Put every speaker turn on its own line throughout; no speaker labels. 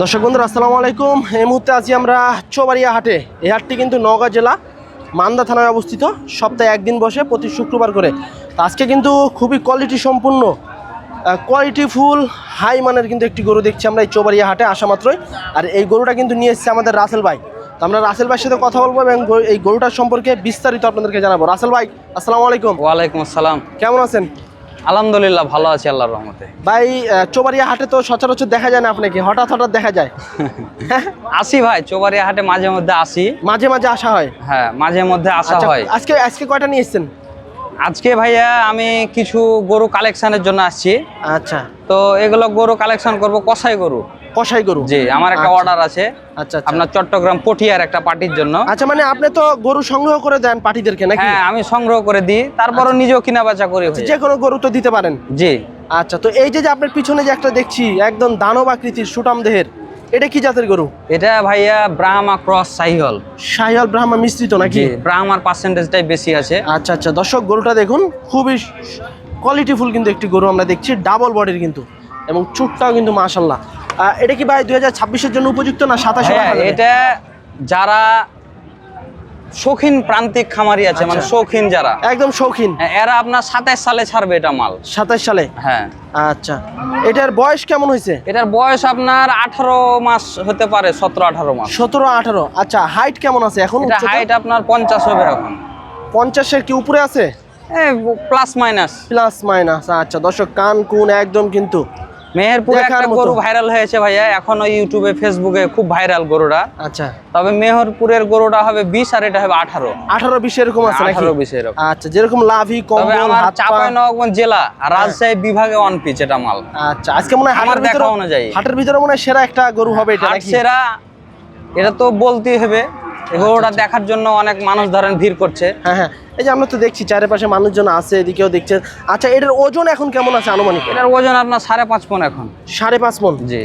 দর্শক বন্ধুরা আসসালামু আলাইকুম। এই মুহূর্তে আছি আমরা চোবাড়িয়া হাটে। এই হাটটি কিন্তু নওগাঁ জেলা মান্দা থানায় অবস্থিত। সপ্তাহে একদিন বসে প্রতি শুক্রবার করে। আজকে কিন্তু খুবই কোয়ালিটি সম্পূর্ণ কোয়ালিটি ফুল হাই মানের কিন্তু একটি গরু দেখছি আমরা এই চোবাড়িয়া হাটে আসা মাত্রই। আর এই গরুটা কিন্তু নিয়ে এসেছে আমাদের রাসেল ভাই। তো আমরা রাসেল ভাইয়ের সাথে কথা বলব এবং এই গরুটার সম্পর্কে বিস্তারিত আপনাদেরকে জানাব। রাসেল ভাই আসসালামু আলাইকুম।
ওয়ালাইকুম আসসালাম।
কেমন আছেন?
আলহামদুলিল্লাহ ভালো আছি আল্লাহর রহমতে।
ভাই চোবাড়িয়া হাটে তো সচরাচর দেখা যায় না আপনাকে হঠাৎ হঠাৎ দেখা যায়। হ্যাঁ?
আসি ভাই চোবাড়িয়া হাটে মাঝে মধ্যে আসি।
মাঝে মাঝে আসা হয়?
হ্যাঁ মাঝে মধ্যে আসা
আচ্ছা,
হয়।
আজকে আজকে কয়টা নিয়ে এসেছেন?
আজকে ভাইয়া আমি কিছু গরু কালেকশনের জন্য আসছি।
আচ্ছা।
তো এগুলো গরু কালেকশন করব কষাই গরু।
কষাই গরু?
জি আমার একটা
আচ্ছা।
অর্ডার আছে।
আচ্ছা আচ্ছা।
আপনার চট্টগ্রাম পটিয়ার একটা পার্টির জন্য।
আচ্ছা মানে আপনি তো গরু সংগ্রহ করে দেন পার্টিদেরকে নাকি?
হ্যাঁ আমি সংগ্রহ করে দিই। তারপরও নিজেও কিনা বেচা করি
যে কোনো গরু তো দিতে পারেন।
জি।
আচ্ছা তো এই যে যে আপনার পিছনে যে একটা দেখছি একদম দানব আকৃতির সুটাম দেহের এটা কি জাতের গরু?
এটা ভাইয়া ব্রাহ্মা ক্রস সাইহল।
শাহিয়াল ব্রাহ্মা মিশ্রিত নাকি?
ব্রাহ্মার পার্সেন্টেজটাই বেশি আছে।
আচ্ছা আচ্ছা দর্শক গরুটা দেখুন খুবই কোয়ালিটিফুল কিন্তু একটি গরু আমরা দেখছি ডাবল বডির কিন্তু এবং চুটটাও কিন্তু মাশাল্লাহ এটা কি ভাই দুই হাজার ছাব্বিশের জন্য উপযুক্ত না সাতাশে
হ্যাঁ এটা যারা শৌখিন প্রান্তিক খামারি আছে মানে
আচ্ছা।
শৌখিন যারা।
একদম শৌখিন।
হ্যাঁ, এরা আপনার সাতাশ সালে ছাড়বে এটা মাল।
সাতাশ সালে?
হ্যাঁ।
আচ্ছা। এটার বয়স কেমন হয়েছে?
এটার বয়স আপনার আঠারো মাস হতে পারে সতেরো আঠারো মাস।
সতেরো আঠারো। আচ্ছা হাইট কেমন আছে এখন
হাইট আপনার পঞ্চাশ হবে এখন।
পঞ্চাশের কি উপরে আছে?
প্লাস মাইনাস
প্লাস মাইনাস আচ্ছা। দর্শক কান কুন একদম কিন্তু
মেহেরপুরে একটা গরু ভাইরাল হয়েছে ভাইয়া এখন ওই ইউটিউবে ফেসবুকে খুব ভাইরাল গরুটা।
আচ্ছা।
তবে মেহেরপুরের গরুটা হবে বিশ আর এটা হবে আঠারো।
আঠারো বিশ এরকম আছে নাকি?
এরকম।
আচ্ছা যেরকম লাভি কম্বল হাত
জেলা আর রাজশাহী বিভাগে ওয়ান পিচ এটা মাল।
আচ্ছা আজকে মনে হয় হাটের ভিতরে
অনুযায়ী।
হাটের ভিতরে মনে হয় সেরা একটা গরু হবে এটা নাকি?
হাটসেরা এটা তো বলতেই হবে। এই গরুটা দেখার জন্য অনেক মানুষ ধরেন ভিড় করছে।
হ্যাঁ হ্যাঁ। এই যে আমরা তো দেখছি চারিপাশে মানুষজন আছে এদিকেও দেখছেন। আচ্ছা এটার ওজন এখন কেমন আছে আনুমানিক?
এটার ওজন আপনার সাড়ে পাঁচ পন এখন।
সাড়ে পাঁচ মন?
জি।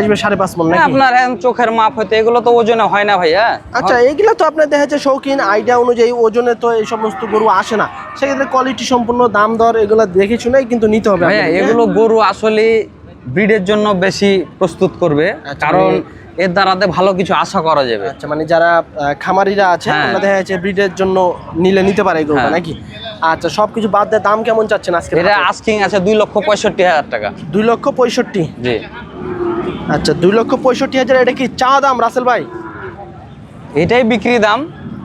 আসবে সাড়ে পাঁচ মন
আপনার চোখের মাপ এগুলো তো ওজনে হয় না ভাইয়া।
আচ্ছা এগুলো তো আপনার দেখা যাচ্ছে শৌখিন আইডিয়া অনুযায়ী ওজনে তো এই সমস্ত গরু আসে না। সেক্ষেত্রে কোয়ালিটি সম্পূর্ণ দাম দর এগুলো দেখে শুনেই কিন্তু নিতে হবে
ভাইয়া এগুলো গরু আসলে ব্রিডের জন্য বেশি প্রস্তুত করবে
আচ্ছা,
কারণ
মানে-
এর দ্বারাতে ভালো কিছু আশা করা যাবে।
আচ্ছা মানে যারা খামারিরা আছে
হ্যাঁ।
আমরা দেখা যাচ্ছে ব্রিডের জন্য নিলে নিতে পারে গরুটা
হ্যাঁ।
নাকি? আচ্ছা সবকিছু বাদ দিয়ে দাম কেমন চাচ্ছেন আজকে
এটা আস্কিং আছে দুই লক্ষ পঁয়ষট্টি হাজার টাকা।
দুই লক্ষ পঁয়ষট্টি?
জি।
আচ্ছা দুই লক্ষ পঁয়ষট্টি হাজার এটা কি চা দাম রাসেল ভাই?
এটাই বিক্রি দাম।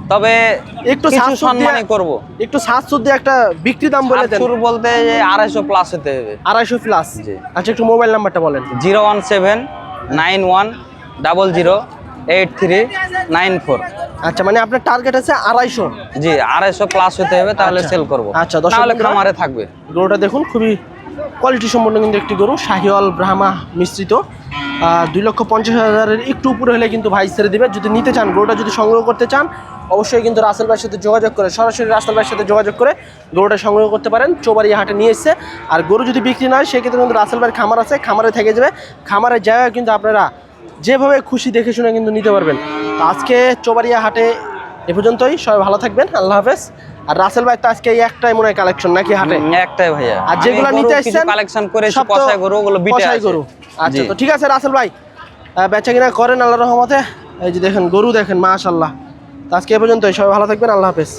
তবে
একটু
সম্মানই করব।
একটু সাশ্রয় দিয়ে একটা বিক্রি দাম বলে দেন।
শুরু বলতে যে আড়াইশো প্লাস হতে হবে।
আড়াইশো প্লাস
জি।
আচ্ছা একটু মোবাইল নাম্বারটা বলেন।
Zero one seven nine one double zero eight three nine four.
আচ্ছা মানে আপনার টার্গেট আছে আড়াইশো।
জি আড়াইশো প্লাস হতে হবে তাহলে
আচ্ছা।
সেল করব।
আচ্ছা, দর্শক
তাহলে
বন্ধুরা-
খামারে থাকবে।
গরুটা দেখুন খুবই কোয়ালিটি সম্পন্ন কিন্তু একটি গরু শাহিওয়াল ব্রাহ্মা মিশ্রিত। দুই লক্ষ পঞ্চাশ হাজারের একটু উপরে হলে কিন্তু ভাই ছেড়ে দেবে। যদি নিতে চান, গরুটা যদি সংগ্রহ করতে চান, অবশ্যই কিন্তু রাসেল ভাইয়ের সাথে যোগাযোগ করে, সরাসরি রাসেল ভাইয়ের সাথে যোগাযোগ করে গরুটা সংগ্রহ করতে পারেন। চৌবাড়ি হাটে নিয়ে এসছে আর গরু যদি বিক্রি না হয়, সেক্ষেত্রে কিন্তু রাসেল ভাইয়ের খামার আছে, খামারে থেকে যাবে। খামারের জায়গায় কিন্তু আপনারা যেভাবে খুশি দেখে শুনে কিন্তু নিতে পারবেন। তো আজকে চৌবাড়িয়া হাটে এ পর্যন্তই, সবাই ভালো থাকবেন, আল্লাহ হাফেজ। আর রাসেল ভাই তো আজকে একটাই মনে হয় কালেকশন নাকি হাটে?
একটাই ভাইয়া।
আর যেগুলো নিতে আসছেন
কালেকশন করেছি
সব তো
গরু ওগুলো বিটে।
গরু। আচ্ছা তো ঠিক আছে রাসেল ভাই বেচা কিনা করেন আল্লাহর রহমতে। এই যে দেখেন গরু দেখেন মাশাআল্লাহ। আজকে এ পর্যন্তই সবাই ভালো থাকবেন আল্লাহ হাফেজ।